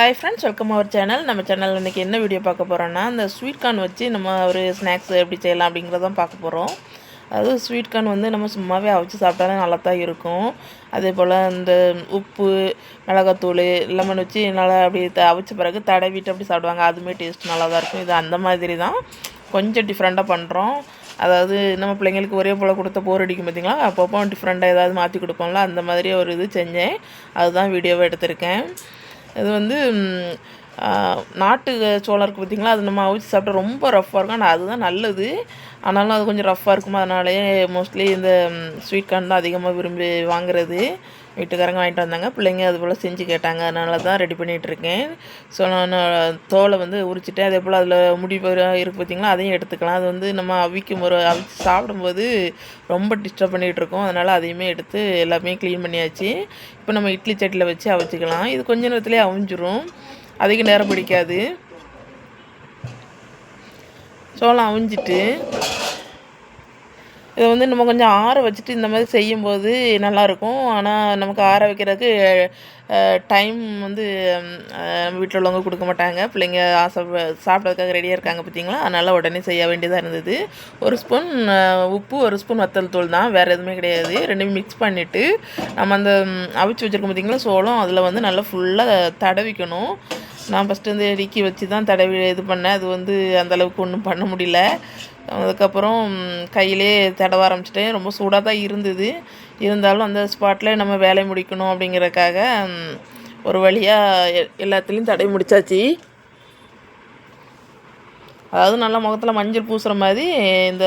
Hi friends welcome our channel நம்ம சேனலில் இன்றைக்கி என்ன வீடியோ பார்க்க போகிறோன்னா இந்த ஸ்வீட் கார்ன் வச்சு நம்ம ஒரு ஸ்நாக்ஸ் எப்படி செய்யலாம் அப்படிங்கிறதான் பார்க்க போகிறோம் அதாவது ஸ்வீட் கார்ன் வந்து நம்ம சும்மாவே அவிச்சு சாப்பிட்டாலே நல்லா தான் இருக்கும். அதே போல் இந்த உப்பு மிளகாத்தூள் லெமன் வச்சு நல்லா அப்படி த அவிச்ச பிறகு தடவிட்டு அப்படி சாப்பிடுவாங்க. அதுவுமே டேஸ்ட் நல்லா தான் இருக்கும். இது அந்த மாதிரி தான் கொஞ்சம் டிஃப்ரெண்ட்டாக பண்ணுறோம் அதாவது நம்ம பிள்ளைங்களுக்கு ஒரே போல் கொடுத்த போர் அடிக்கும் பார்த்திங்களா அப்பப்போ டிஃப்ரெண்ட்டாக ஏதாவது மாற்றி கொடுப்போம்ல அந்த மாதிரி ஒரு இது செஞ்சேன். அதுதான் வீடியோவை எடுத்திருக்கேன். இது வந்து நாட்டு சோளம் இருக்குது பார்த்திங்களா? அது நம்ம அவிச்சு சாப்பிட்டா ரொம்ப ரஃப்பாக இருக்கும். ஆனால் அதுதான் நல்லது. ஆனாலும் அது கொஞ்சம் ரஃப்பாக இருக்கும். அதனாலேயே மோஸ்ட்லி இந்த ஸ்வீட் கார்ன் தான் அதிகமாக விரும்பி வாங்குறது. வீட்டுக்காரங்க வாங்கிட்டு வந்தாங்க. பிள்ளைங்க அது போல் செஞ்சு கேட்டாங்க. அதனால தான் ரெடி பண்ணிகிட்ருக்கேன் ஸோ நான் தோலை வந்து உரிச்சிட்டு அதே போல் அதில் முடி இருக்குது பார்த்திங்களா? அதையும் எடுத்துக்கலாம். அது வந்து நம்ம அவிக்கும் ஒரு அவிச்சு சாப்பிடும்போது ரொம்ப டிஸ்டர்ப் பண்ணிகிட்டு இருக்கோம். அதனால் அதையுமே எடுத்து எல்லாமே க்ளீன் பண்ணியாச்சு. இப்போ நம்ம இட்லி சட்டியில் வச்சு அவிச்சிக்கலாம். இது கொஞ்ச நேரத்துலேயே அவிஞ்சிரும். அதிக நேரம் பிடிக்காது. சோளம் அவிஞ்சிட்டு இதை வந்து நம்ம கொஞ்சம் ஆற வச்சுட்டு இந்த மாதிரி செய்யும்போது நல்லாயிருக்கும். ஆனால் நமக்கு ஆற வைக்கிறதுக்கு டைம் வந்து நம்ம வீட்டில் உள்ளவங்க கொடுக்க மாட்டாங்க. பிள்ளைங்க ஆசை சாப்பிட்றதுக்காக ரெடியாக இருக்காங்க பார்த்தீங்களா? அதனால் உடனே செய்ய வேண்டியதாக இருந்தது. ஒரு ஸ்பூன் உப்பு ஒரு ஸ்பூன் வத்தல் தூள் தான். வேறு எதுவுமே கிடையாது. ரெண்டுமே மிக்ஸ் பண்ணிவிட்டு நம்ம அந்த அவிச்சு வச்சுருக்கோம் பார்த்திங்களா? சோளம் அதில் வந்து நல்லா ஃபுல்லாக தடவிக்கணும். நான் ஃபஸ்ட்டு வந்து ரிக்கி வச்சு தான் தடவி இது பண்ணேன். அது வந்து அந்தளவுக்கு ஒன்றும் பண்ண முடியல. அதுக்கப்புறம் கையிலே தடவ ஆரம்பிச்சிட்டேன். ரொம்ப சூடாக தான் இருந்தது. இருந்தாலும் அந்த ஸ்பாட்டில் நம்ம வேலை முடிக்கணும் அப்படிங்கிறதுக்காக ஒரு வழியாக எல்லாத்துலேயும் தடவி முடித்தாச்சு அதாவது நல்லா முகத்தில் மஞ்சள் பூசுகிற மாதிரி இந்த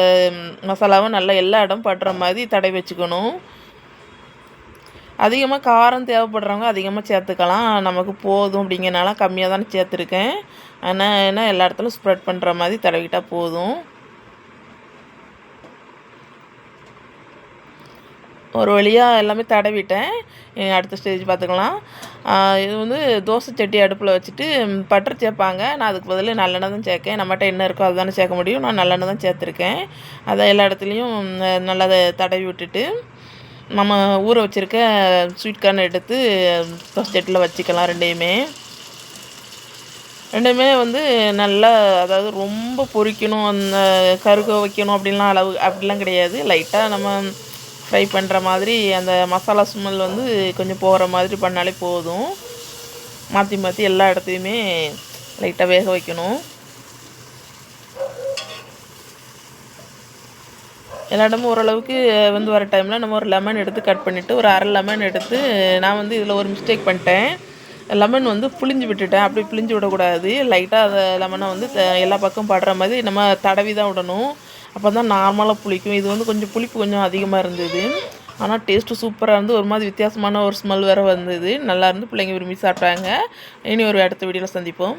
மசாலாவை நல்லா எல்லா இடம் படுற மாதிரி தடவி வச்சுக்கணும். அதிகமாக காரம் தேவைப்படுறவங்க அதிகமாக சேர்த்துக்கலாம். நமக்கு போதும் அப்படிங்கிறனால கம்மியாக தானே சேர்த்துருக்கேன். ஆனால் ஏன்னா எல்லா இடத்துலையும் ஸ்ப்ரெட் பண்ணுற மாதிரி தடவிட்டால் போதும். ஒரு வழியாக எல்லாமே தடவிட்டேன். அடுத்த ஸ்டேஜ் பார்த்துக்கலாம். இது வந்து தோசை சட்டி அடுப்பில் வச்சுட்டு பட்டர் சேர்ப்பாங்க. நான் அதுக்கு பதில் நல்லெண்ணெய் தான் சேர்க்கேன். நம்மகிட்ட என்ன இருக்கோ அதுதானே சேர்க்க முடியும். நான் நல்லெண்ணெய் தான் சேர்த்துருக்கேன். அதை எல்லா இடத்துலையும் நல்லா தடவி விட்டுட்டு. நம்ம ஊற வச்சுருக்க ஸ்வீட் கார்ன் எடுத்து சட்டியில் வச்சுக்கலாம் ரெண்டையுமே. ரெண்டுமே வந்து நல்லா அதாவது ரொம்ப பொரிக்கணும் அந்த கருக வைக்கணும் அப்படின்லாம் அளவு அப்படிலாம் கிடையாது. லைட்டாக நம்ம ஃப்ரை பண்ணுற மாதிரி அந்த மசாலா ஸ்மெல் வந்து கொஞ்சம் போகிற மாதிரி பண்ணாலே போதும். மாற்றி மாற்றி எல்லா இடத்தையுமே லைட்டாக வேக வைக்கணும். எல்லா இடமும் ஓரளவுக்கு வந்து வர டைமில் நம்ம ஒரு லெமன் எடுத்து கட் பண்ணிவிட்டு ஒரு அரை லெமன் எடுத்து நான் வந்து இதில் ஒரு மிஸ்டேக் பண்ணிட்டேன். லெமன் வந்து புளிஞ்சு விட்டுட்டேன். அப்படி புளிஞ்சு விடக்கூடாது. லைட்டாக அதை லெமனை வந்து எல்லா பக்கம் படுற மாதிரி நம்ம தடவி தான் விடணும். அப்போ தான் நார்மலாக புளிக்கும். இது வந்து கொஞ்சம் புளிப்பு கொஞ்சம் அதிகமாக இருந்தது. ஆனால் டேஸ்ட்டு சூப்பராக இருந்து ஒரு மாதிரி வித்தியாசமான ஒரு ஸ்மெல் வேறு வந்தது. நல்லா இருந்து பிள்ளைங்க விரும்பி சாப்பிட்டாங்க. இனி ஒரு அடுத்த வீடியோவில் சந்திப்போம்.